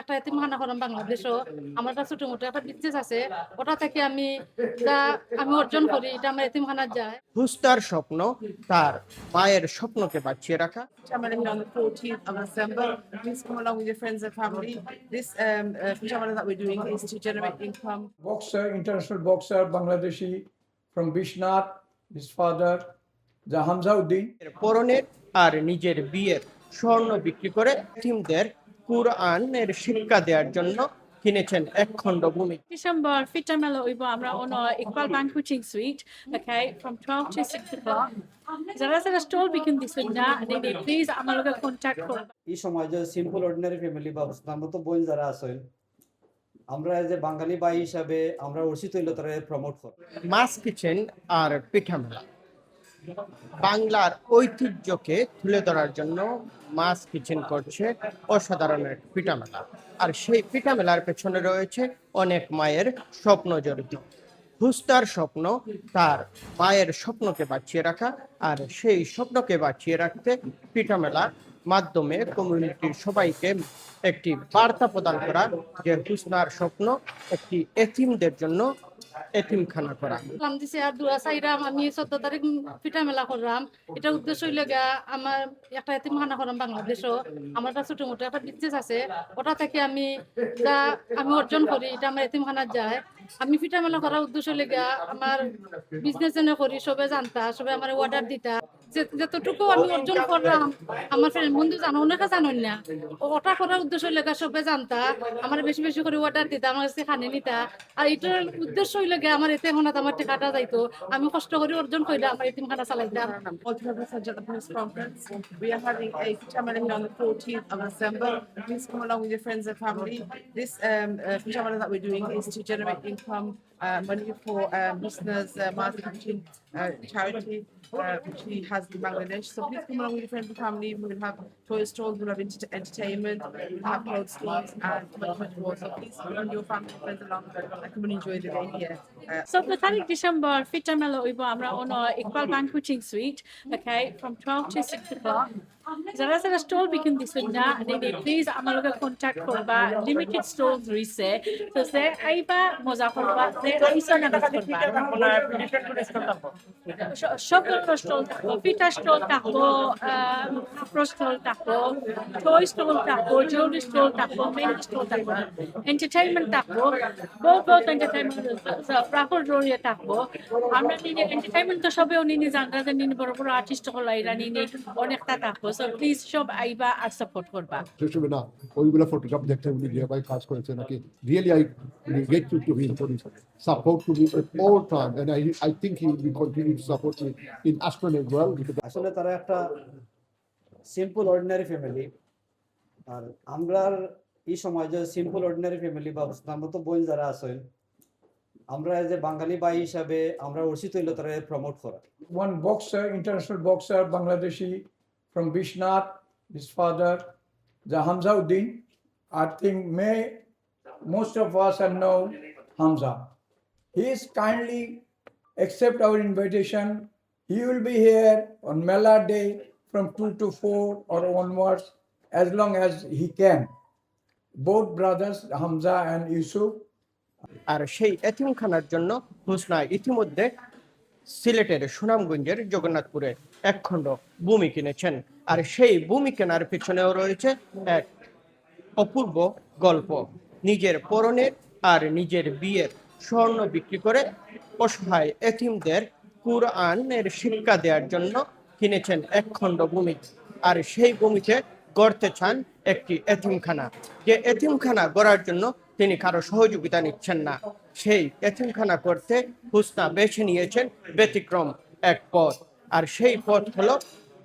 একটা এতিমখানা করাম বাংলাদেশও আমার একটা ছোট মোটো একটা বিজনেস আছে ওটা থেকে আমি যা আমি অর্জন করি এটা আমার এতে এতিমখানা যায় হুস্তার স্বপ্ন তার মায়ের স্বপ্নকে বাঁচিয়ে রাখা on the 14th of December. Please come along with your friends and family. This um, uh, that we're doing is to generate income. boxer, international boxer, Bangladeshi from Bishnath, his father, Jahamzauddin. পরনের আর নিজের বিয়ের স্বর্ণ বিক্রি করে এতিমদের কুরআনের শিক্ষা দেওয়ার জন্য কিনেছেন এক খণ্ড ভূমি December Melo Ibo Amra on our Iqbal Banqueting Suite, okay, from 12 to 6 o'clock. যারা যারা স্টল বিকিন দিচ্ছেন না প্লিজ আমার লগে কন্ট্যাক্ট করবেন এই সময় যে সিম্পল অর্ডিনারি ফ্যামিলি বা আমার মতো বোন যারা আছেন আমরা যে বাঙালি বাই হিসাবে আমরা অর্চিত হইলে তারা প্রমোট করি মাস কিচেন আর পিঠা মেলা। বাংলার ঐতিহ্যকে তুলে ধরার জন্য মাছ কিচেন করছে অসাধারণ এক আর সেই পিঠা মেলার পেছনে রয়েছে অনেক মায়ের স্বপ্ন জড়িত। হুস্তার স্বপ্ন, তার মায়ের স্বপ্নকে বাঁচিয়ে রাখা আর সেই স্বপ্নকে বাঁচিয়ে রাখতে পিঠা মেলার মাধ্যমে কমিউনিটির সবাইকে একটি বার্তা প্রদান করা যে হুসনার স্বপ্ন একটি এতিমদের জন্য এতিমখানা করা। সালাম দিছে আর দুয়া চাইরাম আমি চোদ্দ তারিখ পিঠা মেলা করলাম এটা উদ্দেশ্য হইলে গা আমার একটা এতিমখানা করাম বাংলাদেশও আমার একটা ছোট মোটো একটা বিজনেস আছে। ওটা থেকে আমি যা আমি অর্জন করি, এটা আমার এতিমখানা যায়। আমি পিঠা মেলা করার উদ্দেশ্য হইলে গা আমার বিজনেস যেন করি, সবে জানতা, সবে আমার অর্ডার দিতা। যতটুকু আমি অর্জন করলাম আমার বন্ধু জানো অনেকে জানেন না ওটা করার উদ্দেশ্য হইলে গা জানতা আমার বেশি বেশি করে অর্ডার দিতা আমার কাছে খানে নিতা আর এটার উদ্দেশ্য হইলে আমার এতে মনে আমার টাকাটা যাইতো আমি কষ্ট করে অর্জন করে আমার চালাইতাম the Press Conference. We are having a pajama on the 14th of December. Please come along with your friends and family. This um, uh, that we're doing is to generate income, uh, money for um, listeners, uh, marketing charity. Uh, she has the Bangladesh. So please come along with your friends and family. We'll have toy stalls, we'll have ent- entertainment, we'll have clothes stores, and much, much more. So please bring your family and friends along and come and enjoy the day here. Uh, so for 30 December, Fitamela Uibo, Amra on our Equal Banqueting Suite, okay, from 12 to 6 o'clock. যারা যারা stall বিকিন দিচ্ছেন না please আমার লগে করবা। Limited stall রইছে তো সে আইবা মজা করবা। সে আইসা না করবা সব ধরনের স্টল থাকব। পিঠা স্টল থাকব কাপড় স্টল থাকব টয় স্টল থাকব স্টল থাকব স্টল থাকব। এন্টারটেইনমেন্ট থাকব। এন্টারটেইনমেন্ট জড়িয়ে থাকব। আমরা নিয়ে এন্টারটেইনমেন্ট তো সবেও জানরা যে বড় বড় আর্টিস্ট অনেকটা থাকব। সো প্লিজ সব আইবা আর সাপোর্ট করবা হিসেবে না ওইগুলো ফটোগ্রাফ দেখতে উনি যেভাবে কাজ করেছে নাকি? Really I get to to him for support to me all time and I I think he will continue to support me in আসমান এজ ওয়েল বিকজ আসলে তারা একটা সিম্পল অর্ডিনারি ফ্যামিলি আর আমরার এই সময় যে সিম্পল অর্ডিনারি ফ্যামিলি বা আমার মতো বোন যারা আছেন আমরা যে বাঙালি বাই হিসাবে আমরা অর্চিত হইলে তারা প্রমোট করা। One boxer, international boxer, Bangladeshi from Bishnath, his father, Jahamzauddin. I think may most of us have known Hamza. He is kindly accept our invitation. He will be here on Mela Day from 2 to 4 or onwards as long as he can. Both brothers, Hamza and Yusuf, আর সেই এতিমখানার জন্য হুসনা ইতিমধ্যে সিলেটের সুনামগঞ্জের জগন্নাথপুরে এক খণ্ড ভূমি কিনেছেন। আর সেই ভূমি কেনার পিছনেও রয়েছে এক অপূর্ব গল্প। নিজের পরনের আর নিজের বিয়ের স্বর্ণ বিক্রি করে অসহায় এতিমদের কুরআনের শিক্ষা দেওয়ার জন্য কিনেছেন এক খণ্ড ভূমি। আর সেই ভূমিতে গড়তে চান একটি এতিমখানা। যে এতিমখানা গড়ার জন্য তিনি কারও সহযোগিতা নিচ্ছেন না। সেই এতিমখানা করতে হুসনা বেছে নিয়েছেন ব্যতিক্রম এক পথ। আর সেই পথ হলো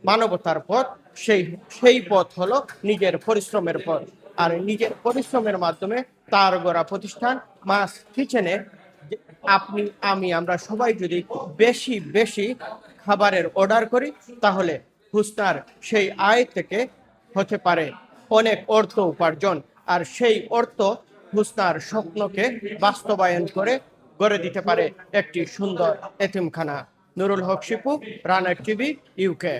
মানবতার পথ, সেই সেই পথ হলো নিজের পরিশ্রমের পথ। আর নিজের পরিশ্রমের মাধ্যমে তার গড়া প্রতিষ্ঠান মাস কিচেনে আপনি, আমি, আমরা সবাই যদি বেশি বেশি খাবারের অর্ডার করি, তাহলে হুসনার সেই আয় থেকে হতে পারে অনেক অর্থ উপার্জন। আর সেই অর্থ হুসনার স্বপ্নকে বাস্তবায়ন করে গড়ে দিতে পারে একটি সুন্দর এতিমখানা। নুরুল হক শিপু রানার টিভি ইউকে